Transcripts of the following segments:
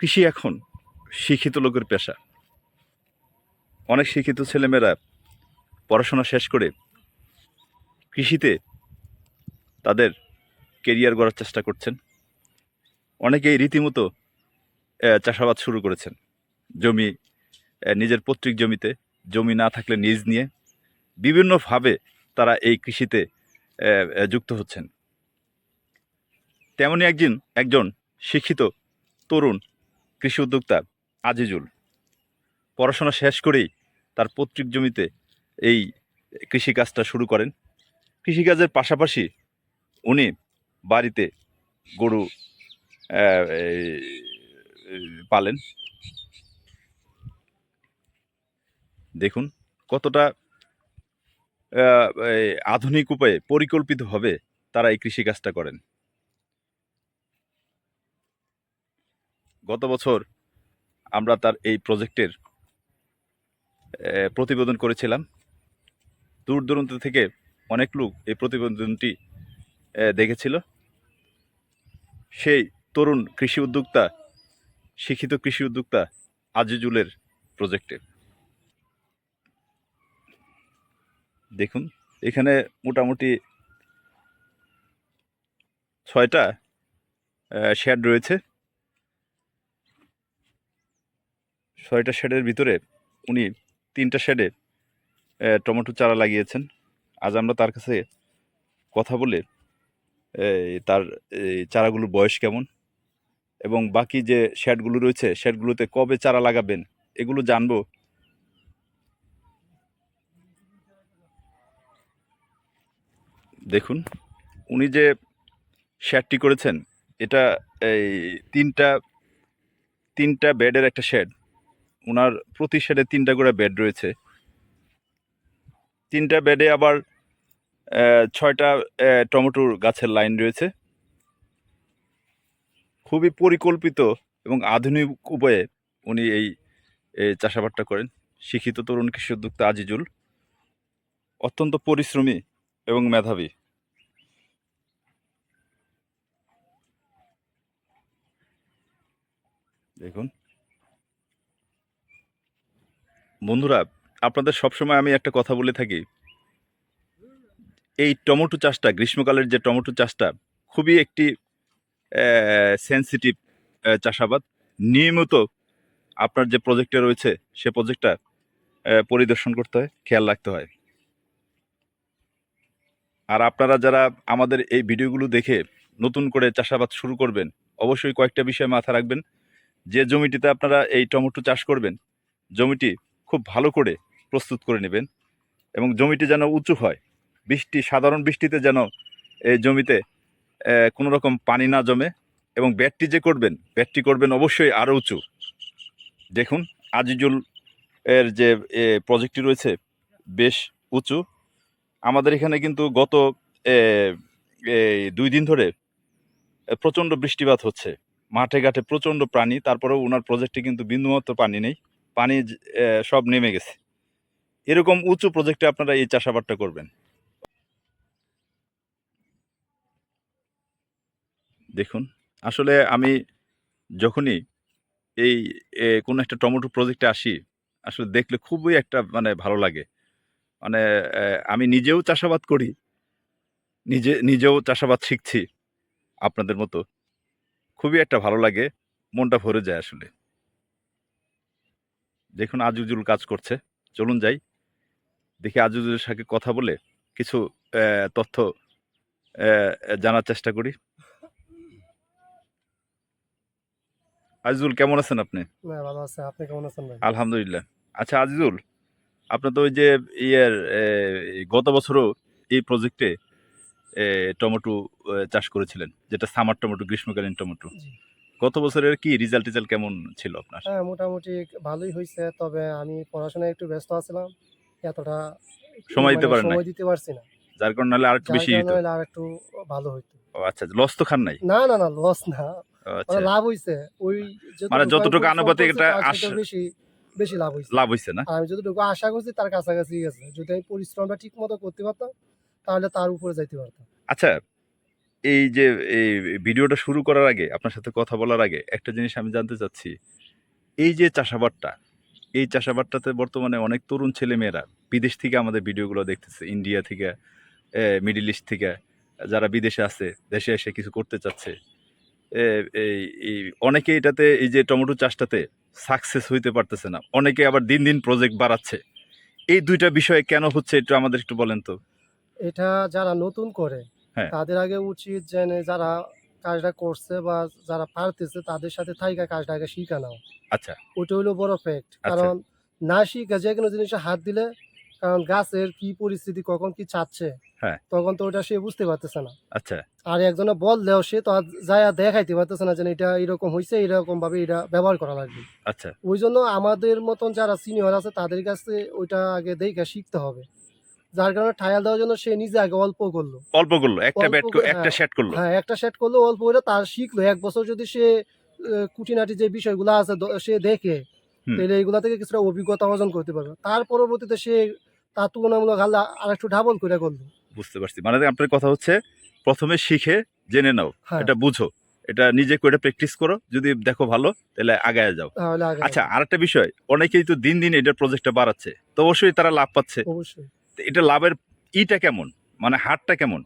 কৃষি এখন শিক্ষিত লোকের পেশা। অনেক শিক্ষিত ছেলেমেয়েরা পড়াশোনা শেষ করে কৃষিতে তাদের কেরিয়ার গড়ার চেষ্টা করছেন। অনেকেই রীতিমতো চাষাবাদ শুরু করেছেন। জমি নিজের পৈতৃক জমিতে, জমি না থাকলে নিজ নিয়ে। বিভিন্নভাবে তারা এই কৃষিতে যুক্ত হচ্ছেন। তেমনই একজন একজন শিক্ষিত তরুণ কৃষি উদ্যোক্তা আজিজুল। পড়াশোনা শেষ করেই তার পৈতৃক জমিতে এই কৃষিকাজটা শুরু করেন। কৃষিকাজের পাশাপাশি উনি বাড়িতে গরু পালেন। দেখুন কতটা আধুনিক উপায়ে পরিকল্পিতভাবে তারা এই কৃষিকাজটা করেন। গত বছর আমরা তার এই প্রজেক্টের প্রতিবেদন করেছিলাম। দূর দূরান্ত থেকে অনেক লোক এই প্রতিবেদনটি দেখেছিল। সেই তরুণ কৃষি উদ্যোক্তা, শিক্ষিত কৃষি উদ্যোক্তা আজিজুলের প্রজেক্টে। দেখুন, এখানে মোটামুটি ছয়টা শেড রয়েছে। ছয়টা শেডের ভিতরে উনি তিনটা শেডে টমেটো চারা লাগিয়েছেন। আজ আমরা তার কাছে কথা বলে তার চারাগুলোর বয়স কেমন এবং বাকি যে শেডগুলো রয়েছে, শেডগুলোতে কবে চারা লাগাবেন, এগুলো জানব। দেখুন, উনি যে শেডটি করেছেন, এটা, এই, তিনটা তিনটা বেডের একটা শেড। ওনার প্রতি শেডে তিনটা করে বেড রয়েছে। তিনটা বেডে আবার ছয়টা টমেটোর গাছের লাইন রয়েছে। খুবই পরিকল্পিত এবং আধুনিক উপায়ে উনি এই এই চাষাবাদটা করেন। শিক্ষিত তরুণ কৃষি উদ্যোক্তা আজিজুল, অত্যন্ত পরিশ্রমী এবং মেধাবী। দেখুন। বন্ধুরা, আপনাদের সবসময় আমি একটা কথা বলে থাকি। এই টমেটো চাষটা, গ্রীষ্মকালের যে টমেটো চাষটা খুবই একটি সেন্সিটিভ চাষাবাদ। নিয়মিত আপনার যে প্রজেক্টটা রয়েছে, সে প্রজেক্টটা পরিদর্শন করতে হয়, খেয়াল রাখতে হয়। আর আপনারা যারা আমাদের এই ভিডিওগুলো দেখে নতুন করে চাষাবাদ শুরু করবেন, অবশ্যই কয়েকটা বিষয় মাথা রাখবেন। যে জমিটিতে আপনারা এই টমেটো চাষ করবেন, জমিটি খুব ভালো করে প্রস্তুত করে নেবেন এবং জমিটি যেন উঁচু হয়। বৃষ্টি, সাধারণ বৃষ্টিতে যেন এই জমিতে কোনো রকম পানি না জমে এবং ব্যাটটি যে করবেন ব্যাটটি করবেন অবশ্যই আরও উঁচু। দেখুন, আজিজুল এর যে প্রজেক্টটি রয়েছে বেশ উঁচু। আমাদের এখানে কিন্তু গত দুই দিন ধরে প্রচণ্ড বৃষ্টিপাত হচ্ছে। মাঠে ঘাটে প্রচণ্ড প্রাণী তারপরেও ওনার প্রজেক্টে কিন্তু বিন্দুমাত্র পানি নেই। পানি সব নেমে গেছে। এরকম উঁচু প্রজেক্টে আপনারা এই চাষাবাদটা করবেন। দেখুন, আসলে আমি যখনই এই কোনো একটা টমেটো প্রজেক্টে আসি, আসলে দেখলে খুবই একটা মানে ভালো লাগে। মানে আমি নিজেও চাষাবাদ করি, নিজে, নিজেও চাষাবাদ শিখছি আপনাদের মতো। খুবই একটা ভালো লাগে, মনটা ভরে যায় আসলে। দেখুন আজিজুল কাজ করছে। চলুন যাই। দেখি আজিজুলের সাথে কথা বলে কিছু তথ্য জানার চেষ্টা করি। আজিজুল কেমন আছেন আপনি? ভালো আছে। আপনি কেমন আছেন ভাই? আলহামদুলিল্লাহ। আচ্ছা আজিজুল আপনার তো ওই যে ইয়ের গত বছরও এই প্রজেক্টে টমেটো চাষ করেছিলেন যেটা সামার টমেটো গ্রীষ্মকালীন টমেটো। গত বছরের কি রেজাল্ট টেজাল্ট কেমন ছিল আপনার? হ্যাঁ মোটামুটি ভালোই হয়েছে তবে আমি পড়াশোনায় একটু ব্যস্ত আছিলাম এতটা সময় দিতে মানে পারেন সময় দিতে পারছি না। যার কারণে নাহলে আর একটু বেশি হতো আর একটু ভালো হইতো। ও আচ্ছা লস তো খান নাই? না না না লস না। মানে আচ্ছা লাভ হইছে ওই মানে যতটুকু আনুপাতিক এটা চাইতে বেশি বেশি লাভ হইছে। লাভ হইছে না? আমি যতটুকু আশা করছি তার কাছাকাছি গেছে। যদি আমি পরিশ্রমটা ঠিক মতো করতে পারতাম তাহলে তার উপরে যাইতে পারতাম। আচ্ছা এই যে, এই ভিডিওটা শুরু করার আগে, আপনার সাথে কথা বলার আগে একটা জিনিস আমি জানতে চাচ্ছি। এই যে চাষাবাদটা, এই চাষাবাদটাতে বর্তমানে অনেক তরুণ ছেলেমেয়েরা বিদেশ থেকে আমাদের ভিডিওগুলো দেখতেছে, ইন্ডিয়া থেকে মিডিল ইস্ট থেকে, যারা বিদেশে আছে, দেশে এসে কিছু করতে চাচ্ছে। এই অনেকে এটাতে, এই যে টমেটো চাষটাতে সাকসেস হইতে পারতেছে না। অনেকে আবার দিন দিন প্রজেক্ট বাড়াচ্ছে। এই দুইটা বিষয়ে কেন হচ্ছে, একটু আমাদের একটু বলেন তো। এটা যারা নতুন করে। তাদের আগে উচিত যে যারা কাজটা করছে বা যারা পারতেছে তাদের সাথে থাইকা কাজটা আগে শিখা নাও। আচ্ছা। ওটা হলো বড় ফ্যাক্ট আচ্ছা। কারণ না শিখে যে কোনো জিনিসে হাত দিলে কারণ গাছের কি পরিস্থিতি কখন কি চাচ্ছে হ্যাঁ। তখন তো ওটা সে বুঝতে পারতেছে না। আচ্ছা। আর একজনে বললেও সে তো যায় দেখাইতে পারতেছে না যে এটা এরকম হয়েছে এরকম ভাবে এটা ব্যবহার করা লাগবে। আচ্ছা। ওই জন্য আমাদের মতন যারা সিনিয়র আছে তাদের কাছে ওইটা আগে দেখে শিখতে হবে। যার কারণে ট্রায়াল দেওয়ার জন্য সে নিজে আগে অল্প করল। অল্প করল একটা ব্যাট একটা হ্যাঁ। সেট করল। হ্যাঁ একটা সেট করল অল্প করে তার শিখলো। এক বছর যদি সে আহ, খুঁটিনাটি যে বিষয়গুলো আছে সে দেখে তাহলে এগুলা থেকে কিছুটা অভিজ্ঞতা অর্জন করতে পারবে। তার পরবর্তীতে সে তার তুলনামূলক আল্লাহ আর একটু ডাবল করে করল। বুঝতে পারছি। মানে আপনার কথা হচ্ছে প্রথমে শিখে জেনে নাও হ্যাঁ। এটা বুঝো। এটা নিজে করে প্র্যাকটিস করো যদি দেখো ভালো তাহলে আগায় যাও। আচ্ছা আরেকটা বিষয় অনেকেই তো দিন দিন এটার প্রজেক্টটা বাড়াচ্ছে তো অবশ্যই তারা লাভ পাচ্ছে। অবশ্যই। এটা লাভের ইটা কেমন মানে হারটা কেমন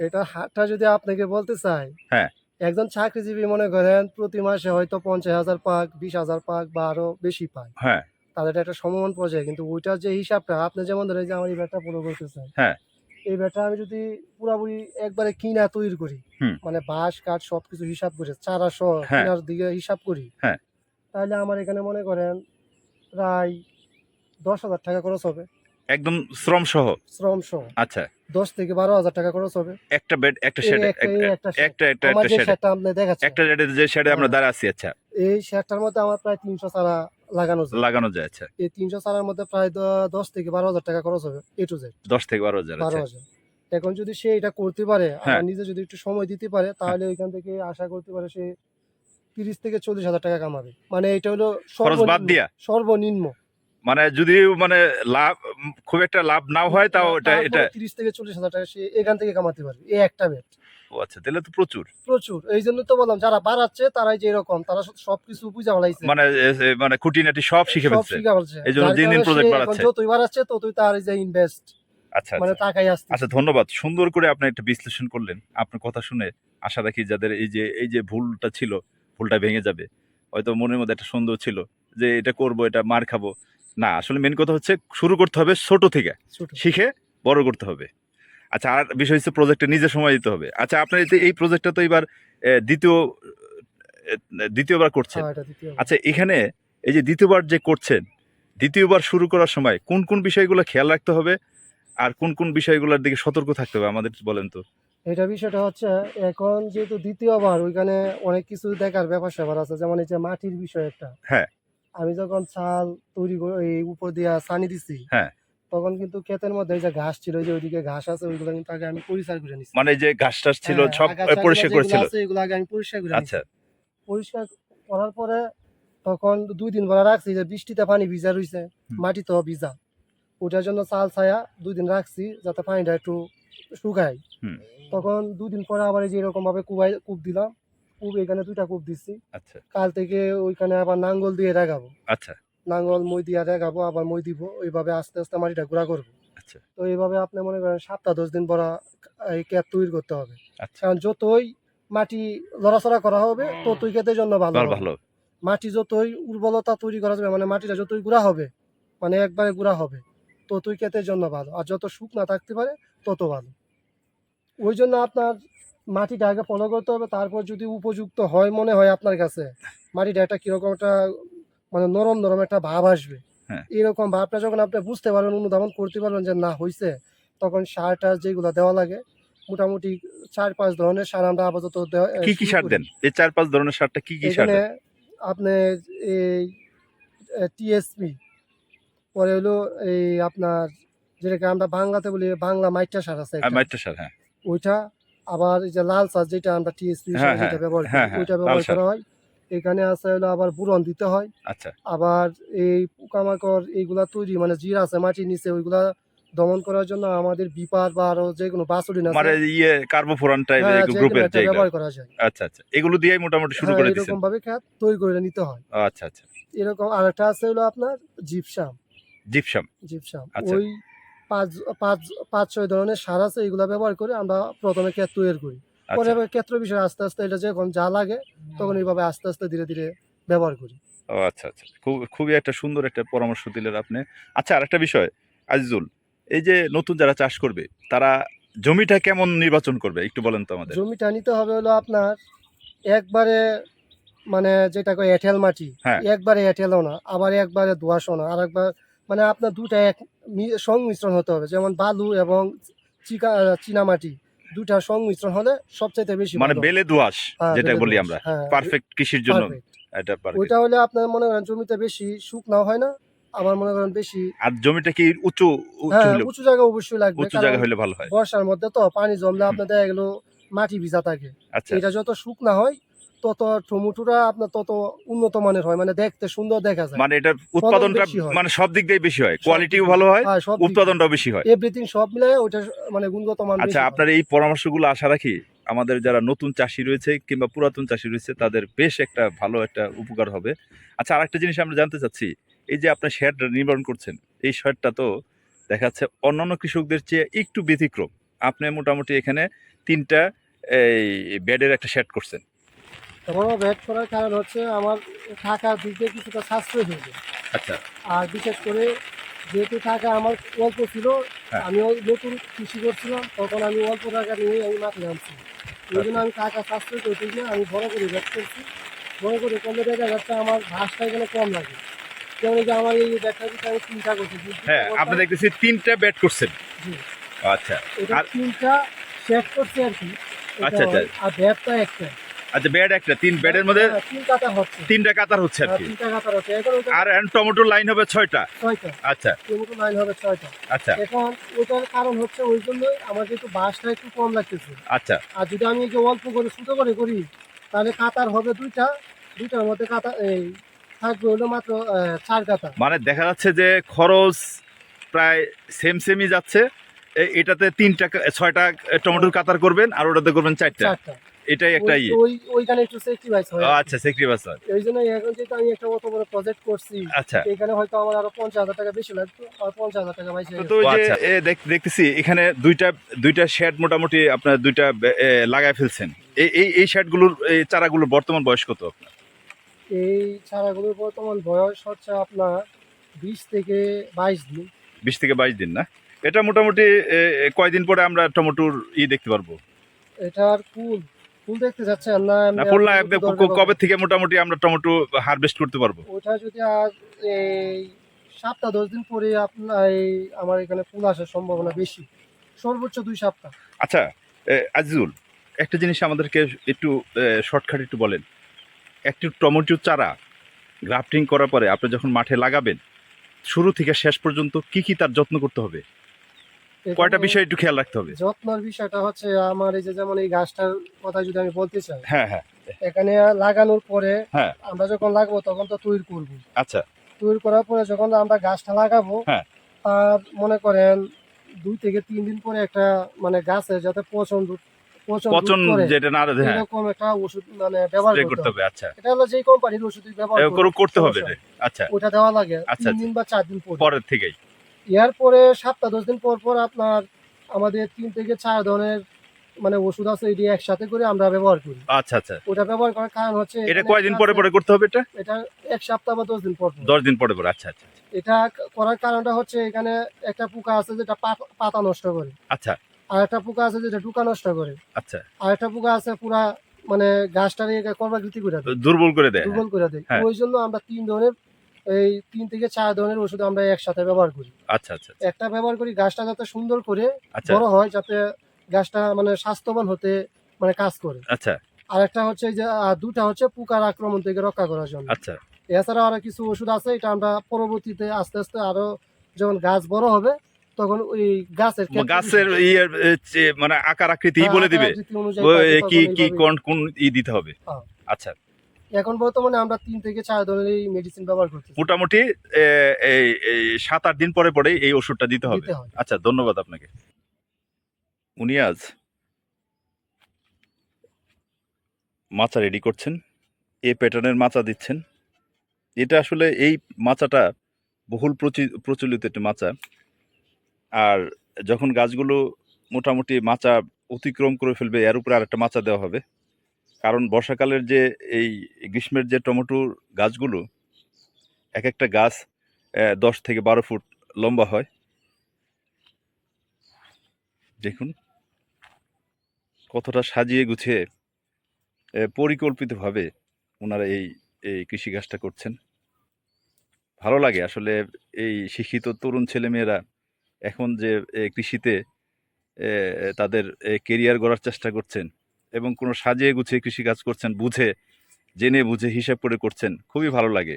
এটা হাটটা যদি আপনাকে বলতে চাই হ্যাঁ। একজন চাকরিজীবী মনে করেন প্রতি মাসে হয়তো পঞ্চাশ হাজার পাক বিশ হাজার পাক বা আরও বেশি পায় হ্যাঁ তাদের একটা সমমান পর্যায়ে কিন্তু ওইটার যে হিসাবটা আপনি যেমন ধরেন যে আমার এই ব্যাটটা পুরো করতেছেন হ্যাঁ। এই ব্যাটটা আমি যদি পুরাপুরি একবারে কিনা তৈরি করি মানে বাঁশ কাঠ সবকিছু হিসাব করে চারা সহ হ্যাঁ। কিনার দিকে হিসাব করি হ্যাঁ। তাহলে আমার এখানে মনে করেন প্রায় দশ হাজার টাকা খরচ হবে একদম শ্রম সহ শ্রম সহ আচ্ছা। দশ থেকে বারো হাজার টাকা খরচ হবে। একটা বেড একটা শেড একটা একটা। একটা শেডটা আপনি দেখাচ্ছেন একটা শেডের যে শেডে আমরা হ্যাঁ। দাঁড়া আছি আচ্ছা। এই শেডটার মধ্যে আমার প্রায় তিনশো চারা লাগানো যায়। লাগানো যায় আচ্ছা। এই তিনশো চারার মধ্যে প্রায় দশ থেকে বারো হাজার টাকা খরচ হবে এ টু জেড দশ থেকে বারো হাজার বারো আচ্ছা। হাজার। এখন যদি সে এটা করতে পারে আর হ্যাঁ। নিজে যদি একটু সময় দিতে পারে তাহলে ওইখান থেকে আশা করতে পারে সে তিরিশ থেকে চল্লিশ হাজার টাকা কামাবে। মানে এটা হলো সর্বনিম্ন। মানে যদি মানে লাভ খুব একটা লাভ না হয় তাও এটা এটা তিরিশ থেকে চল্লিশ হাজার টাকা সে এখান থেকে কামাতে পারবে এই একটা বেট ও আচ্ছা তাহলে তো প্রচুর। প্রচুর এই জন্য তো বললাম যারা বাড়াচ্ছে তারাই যে এরকম তারা সব- সবকিছু বুঝা ফেলাইছে মানে মানে খুঁটিনাটি সব শিখে ফেলছে। এই জন্য দিন দিন এখন বাড়াচ্ছে। যতই বাড়াচ্ছে ততই তার যে ইনভেস্ট আচ্ছা মানে আচ্ছা। টাকাই আসছে। আচ্ছা ধন্যবাদ। সুন্দর করে আপনি একটা বিশ্লেষণ করলেন। আপনার কথা শুনে আশা রাখি যাদের এই যে এই যে ভুলটা ছিল ভুলটা ভেঙে যাবে হয়তো মনের মধ্যে একটা সন্দেহ ছিল যে এটা করব এটা মার খাব। না আসলে মেন কথা হচ্ছে শুরু করতে হবে ছোট থেকে। শিখে বড় করতে হবে। আচ্ছা আর বিষয় হচ্ছে প্রজেক্টে নিজে সময় দিতে হবে। আচ্ছা আপনার এই প্রজেক্টটা তো এবার দ্বিতীয় দ্বিতীয়বার করছেন। হ্যাঁ, আচ্ছা এখানে এই যে দ্বিতীয়বার যে করছেন দ্বিতীয়বার শুরু করার সময় কোন কোন বিষয়গুলো খেয়াল রাখতে হবে? আর কোন কোন বিষয়গুলোর দিকে সতর্ক থাকতে হবে আমাদের বলেন তো। এটা বিষয়টা হচ্ছে এখন যেহেতু দ্বিতীয়বার ওইখানে অনেক কিছু দেখার ব্যাপার স্যাপার আছে যেমন এই যে মাটির বিষয় একটা। হ্যাঁ। আমি যখন চাল তৈরি করে এই উপর দিয়া সানি দিছি হ্যাঁ। তখন কিন্তু ক্ষেতের মধ্যে যে ঘাস ছিল যে ওইদিকে ঘাস আছে ওইগুলো কিন্তু আগে আমি পরিষ্কার করে নিছি। মানে যে ঘাস টাস ছিল হ্যাঁ, সব পরিষ্কার করেছিল? এগুলো আগে আমি পরিষ্কার করে আচ্ছা। পরিষ্কার করার পরে তখন দুই দিন পরে রাখছি যে বৃষ্টিতে পানি ভিজা রইছে। মাটি তো ভিজা। ওটার জন্য চাল ছায়া দুই দিন রাখছি যাতে পানিটা একটু শুকায়। তখন দুই দিন পরে আবার যে এরকম ভাবে কুবাই কূপ দিলাম কূপ এখানে দুইটা কূপ দিচ্ছি আচ্ছা। কাল থেকে ওইখানে আবার নাঙ্গল দিয়ে রেগাবো। আচ্ছা। নাঙ্গল মই দিয়ে রেগাবো আবার মই দিব। ওইভাবে আস্তে আস্তে মাটিটা গুঁড়া করব। আচ্ছা। তো এইভাবে আপনি মনে করেন সাতটা দশ দিন পর এই ক্যাপ তৈরি করতে হবে। আচ্ছা। কারণ যতই মাটি লড়াচড়া করা হবে ততই ক্ষেতের জন্য ভালো ভালো মাটি যতই উর্বরতা তৈরি করা যাবে মানে মাটিটা যতই গুঁড়া হবে মানে একবারে গুঁড়া হবে ততই ক্ষেতের জন্য ভালো। আর যত শুকনা থাকতে পারে তত ভালো। ওই জন্য আপনার মাটিটা আগে ফলো করতে হবে তারপর যদি উপযুক্ত হয় মনে হয় আপনার কাছে মাটিটা একটা কীরকম একটা মানে নরম নরম একটা ভাব আসবে। হ্যাঁ। এরকম ভাবটা যখন আপনি বুঝতে পারবেন অনুধাবন করতে পারবেন যে না হয়েছে তখন সার টার যেগুলো দেওয়া লাগে মোটামুটি চার পাঁচ ধরনের সার আমরা আপাতত দেওয়া- কি কি সার দেন? এই চার পাঁচ ধরনের সারটা কি কি সার দেন? আপনি এই টিএসপি পরে হলো এই আপনার যেটাকে আমরা বাংলাতে বলি বাংলা মাইটা সার আছে মাইট্রা সার হ্যাঁ। ওইটা আবার এই যে লাল সার যেটা আমরা টিএসপি হ্যাঁ, হ্যাঁ, যেটা ব্যবহার করি হ্যাঁ, ওইটা ব্যবহার করা হয়। এখানে আছে হলো আবার বুরন দিতে হয়। আচ্ছা। আবার এই পোকামাকড় এইগুলা তৈরি মানে জিরা আছে মাটির নিচে ওইগুলা দমন করার জন্য আমাদের বিপার বা আরও যে কোনো বাসুলিন মানে আছে ইয়ে কার্বোফোরান টাইপ যে গ্রুপের একটা ব্যবহার করা যায়। আচ্ছা আচ্ছা এগুলো দিয়েই মোটামুটি শুরু করে দিচ্ছেন এরকম ভাবে খেত তৈরি করে নিতে হয়। আচ্ছা আচ্ছা। এরকম আরেকটা আছে হলো আপনার জিপসাম। জিপসাম। জিপসাম। আচ্ছা। ওই পাঁচ পাঁচ পাঁচ ছয় ধরনের সার আছে এগুলো ব্যবহার করে আমরা প্রথমে ক্ষেত তৈরি করি। পরে আচ্ছা ক্ষেত্র বিষয়ে আস্তে আস্তে এটা যখন যা লাগে তখন এইভাবে আস্তে আস্তে ধীরে ধীরে ব্যবহার করি। ও আচ্ছা আচ্ছা। খুব খুবই একটা সুন্দর একটা পরামর্শ দিলেন আপনি। আচ্ছা আরেকটা বিষয় আজিজুল এই যে নতুন যারা চাষ করবে তারা জমিটা কেমন নির্বাচন করবে? একটু বলেন তো আমাদের। জমিটা নিতে হবে হলো আপনার একবারে মানে যেটা কয় এঁটেল মাটি। হ্যাঁ। একবারে এঁটেলও না আবার একবারে দোয়াশও না আর একবার মানে আপনার দুটা এক সংমিশ্রণ হতে হবে। যেমন বালু এবং চিকা চীনা মাটি দুটা সংমিশ্রণ হলে সবচাইতে বেশি মানে বেলে দোয়াশ হ্যাঁ, যেটা বলি আমরা। হ্যাঁ, পারফেক্ট কৃষির জন্য এটা। ওইটা হলে আপনার মনে করেন জমিতে বেশি শুকনাও হয় না আবার মনে করেন বেশি আর জমিটা কি উঁচু উঁচু হ্যাঁ উঁচু জায়গা অবশ্যই লাগবে উঁচু জায়গা হলে ভালো হয়। বর্ষার মধ্যে তো পানি জমলে আপনার দেখা গেল মাটি ভিজা থাকে। আচ্ছা। এটা যত শুকনা হয় তত টমেটোটা আপনার তত উন্নত মানের হয় মানে দেখতে সুন্দর দেখা যায়। মানে এটার উৎপাদনটা মানে সব দিক দিয়ে বেশি হয় কোয়ালিটিও ভালো হয় হ্যাঁ, উৎপাদনটাও বেশি হয়। এভরিথিং সব মিলে ওটা মানে গুণগত মান আচ্ছা আপনার এই পরামর্শগুলো আশা রাখি আমাদের যারা নতুন চাষি রয়েছে কিংবা পুরাতন চাষি রয়েছে তাদের বেশ একটা ভালো একটা উপকার হবে। আচ্ছা আরেকটা জিনিস আমরা জানতে চাচ্ছি এই যে আপনার শেড নির্মাণ করছেন এই শেডটা তো দেখা যাচ্ছে অন্যান্য কৃষকদের চেয়ে একটু ব্যতিক্রম। আপনি মোটামুটি এখানে তিনটা এই বেডের একটা শেড করছেন। বড় ব্যাট করার কারণ হচ্ছে আমার টাকার দিকে কিছুটা সাশ্রয় হয়েছে আচ্ছা। আর বিশেষ করে যেহেতু টাকা আমার অল্প ছিল হ্যাঁ। আমি নতুন কৃষি করছিলাম তখন আমি অল্প টাকা নিয়ে আমি মাঠে নামছি। ওই জন্য আমি টাকা সাশ্রয় করতে গিয়ে আমি বড় করে ব্যাট করছি। বড় করে করলে দেখা যাচ্ছে আমার ঘাসটা এখানে কম লাগে। যেমন যে আমার এই ব্যাটটা আমি তিনটা করছি। হ্যাঁ আপনি। দেখতেছি তিনটা বেড করছেন। জি। আচ্ছা। এটা তিনটা সেট করছি আর কি। আচ্ছা, আচ্ছা। আর ব্যাটটা একটা। আচ্ছা বেড একটা তিন বেডের মধ্যে হ্যাঁ, তিনটা কাতার হচ্ছে। আর হ্যাঁ, কি। আর টমেটোর লাইন হবে ছয়টা? আচ্ছা। টমেটো লাইন হবে ছয়টা। আচ্ছা। এখন ওটার কারণ হচ্ছে ওই জন্যই আমার যেহেতু বাসটা একটু কম লাগতেছে। আচ্ছা। আর যদি আমি যে অল্প করে ছোটো করে করি তাহলে কাতার হবে দুইটা। দুইটার মধ্যে কাতা এই থাকবে হলো মাত্র চার কাতা মানে দেখা যাচ্ছে যে খরচ প্রায় সেম সেমই যাচ্ছে। এটাতে তিনটা ছয়টা টমেটোর কাতার করবেন আর ওটাতে করবেন চারটা। চারটা। এটাই একটা ইয়ে। ওই ওইখানে একটু সেক্রিফাইস হয়। ও, আচ্ছা সেক্রিফাইস এই জন্য এখন যেহেতু আমি একটা অত বড় প্রজেক্ট করছি আচ্ছা। এখানে হয়তো আমার আরও পঞ্চাশ হাজার টাকা বেশি লাগতো আর পঞ্চাশ হাজার টাকা বাইশে তো যে এ, দেখ- দেখতেছি এখানে দুইটা দুইটা শেড মোটামুটি আপনার দুইটা লাগায় ফেলছেন। এই এই এই শেডগুলোর এই চারাগুলোর বর্তমান বয়স কত আপনার? এই চারাগুলোর বর্তমান বয়স হচ্ছে আপনার বিশ থেকে বাইশ দিন। বিশ থেকে বাইশ দিন না? এটা মোটামুটি কয়দিন পরে আমরা টমেটোর ই দেখতে পারব? এটার ফুল ফুল দেখতে যাচ্ছেন? না না ফুল না কবে থেকে মোটামুটি আমরা টমেটো হারভেস্ট করতে পারব? ওটা যদি এই সপ্তাহ দশ দিন পরে আপনার এই আমার এখানে ফুল আসার সম্ভাবনা বেশি। সর্বোচ্চ দুই সপ্তাহ। আচ্ছা আজিজুল একটা জিনিস আমাদেরকে একটু শর্টকাট একটু বলেন। একটু টমেটো চারা গ্রাফটিং করার পরে আপনি যখন মাঠে লাগাবেন শুরু থেকে শেষ পর্যন্ত কি কি তার যত্ন করতে হবে? কয়টা বিষয় একটু খেয়াল রাখতে হবে? যত্নের বিষয়টা হচ্ছে আমার এই যে যেমন এই গাছটার কথা যদি আমি বলতে চাই হ্যাঁ হ্যাঁ। এখানে লাগানোর পরে হ্যাঁ। আমরা যখন লাগাবো তখন তো তৈরি করব। আচ্ছা। তৈরি করার পরে যখন আমরা গাছটা লাগাবো হ্যাঁ। আর মনে করেন দুই থেকে তিন দিন পরে একটা মানে গাছের যাতে পচন পচন যেটা না হ্যাঁ। এরকম একটা ওষুধ মানে ব্যবহার করতে হবে। আচ্ছা। এটা হলো যেই কোম্পানির ওষুধ ব্যবহার করতে হবে আচ্ছা। ওটা দেওয়া লাগে আচ্ছা, তিন দিন বা চার দিন পরে। পরের থেকেই। এরপরে সপ্তাহ দশ দিন পর পর আপনার আমাদের তিন থেকে চার ধরনের মানে ওষুধ আছে এটি একসাথে করে আমরা ব্যবহার করি। আচ্ছা আচ্ছা। ওটা ব্যবহার করার কারণ হচ্ছে এটা কয়দিন পরে পরে করতে হবে এটা? এটা এক সপ্তাহ বা দশ দিন পর পর। দশ দিন পরে পরে আচ্ছা আচ্ছা এটা করার কারণটা হচ্ছে এখানে একটা পোকা আছে যেটা পাতা নষ্ট করে। আচ্ছা। আর একটা পোকা আছে যেটা টুকা নষ্ট করে। আচ্ছা। আর একটা পোকা আছে পুরা মানে গাছটারে কর্মাকৃতি করে দেয়। দুর্বল করে দেয়। দুর্বল করে দেয়। হ্যাঁ। ওই জন্য আমরা তিন ধরনের এই তিন থেকে চার ধরনের ওষুধ আমরা একসাথে ব্যবহার করি। আচ্ছা আচ্ছা আচ্ছা, একটা ব্যবহার করি গাছটা যাতে সুন্দর করে আচ্ছা। বড় হয় যাতে গাছটা মানে স্বাস্থ্যবান হতে মানে কাজ করে। আচ্ছা। আর একটা হচ্ছে যে দুটা হচ্ছে পোকার আক্রমণ থেকে রক্ষা করার জন্য। আচ্ছা। এছাড়াও আরও কিছু ওষুধ আছে এটা আমরা পরবর্তীতে আস্তে আস্তে আরও যখন গাছ বড় হবে তখন ওই গাছের গাছের ইয়ের মানে আকার আকৃতি হ্যাঁ, বলে দিবে। কি কি কোন কোন ই দিতে হবে? হ্যাঁ। আচ্ছা। এখন বর্তমানে আমরা তিন থেকে চার ধরনের এই মেডিসিন ব্যবহার করতেছি। মোটামুটি এই সাত আট দিন পরে পরে এই ওষুধটা দিতে হবে। আচ্ছা ধন্যবাদ আপনাকে। উনি আজ মাচা রেডি করছেন। এ প্যাটার্নের মাচা দিচ্ছেন। এটা আসলে এই মাচাটা বহুল প্রচি- প্রচলিত একটি মাচা। আর যখন গাছগুলো মোটামুটি মাচা অতিক্রম করে ফেলবে এর উপরে আরেকটা মাচা দেওয়া হবে। কারণ বর্ষাকালের যে এই গ্রীষ্মের যে টমেটোর গাছগুলো এক একটা গাছ দশ থেকে বারো ফুট লম্বা হয়। দেখুন, কতটা সাজিয়ে গুছিয়ে পরিকল্পিতভাবে ওনারা এই এই কৃষি কাজটা করছেন। ভালো লাগে আসলে এই শিক্ষিত তরুণ ছেলেমেয়েরা এখন যে কৃষিতে তাদের কেরিয়ার গড়ার চেষ্টা করছেন এবং কোনো সাজিয়ে গুছিয়ে কৃষি কাজ করছেন, বুঝে, জেনে বুঝে হিসাব করে করছেন, খুবই ভালো লাগে।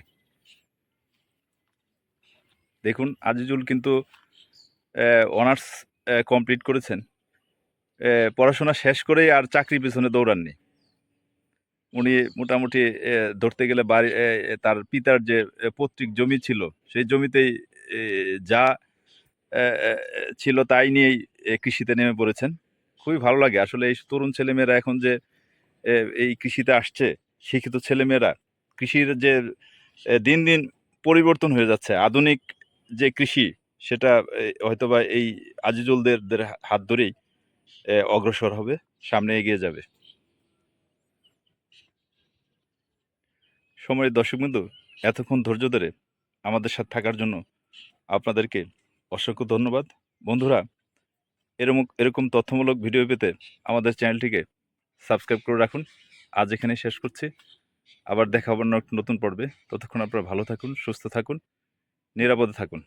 দেখুন, আজিজুল কিন্তু অনার্স কমপ্লিট করেছেন। পড়াশোনা শেষ করেই আর চাকরি পেছনে দৌড়াননি। উনি মোটামুটি ধরতে গেলে বাড়ি তার পিতার যে পৈতৃক জমি ছিল, সেই জমিতেই যা ছিল তাই নিয়েই কৃষিতে নেমে পড়েছেন। খুবই ভালো লাগে। আসলে এই তরুণ ছেলেমেয়েরা এখন যে এই কৃষিতে আসছে, শিক্ষিত ছেলেমেয়েরা, কৃষির যে দিন দিন পরিবর্তন হয়ে যাচ্ছে। আধুনিক যে কৃষি, সেটা হয়তোবা এই আজিজুলদের হাত ধরেই অগ্রসর হবে, সামনে এগিয়ে যাবে। সময়ের দর্শক বিন্দু এতক্ষণ ধৈর্য ধরে আমাদের সাথে থাকার জন্য আপনাদেরকে অসংখ্য ধন্যবাদ। বন্ধুরা এরকম এরকম তথ্যমূলক ভিডিও পেতে আমাদের চ্যানেলটিকে সাবস্ক্রাইব করে রাখুন। আজ এখানে শেষ করছি। আবার দেখা হবার নতুন পর্বে। ততক্ষণ আপনারা ভালো থাকুন, সুস্থ থাকুন, নিরাপদে থাকুন।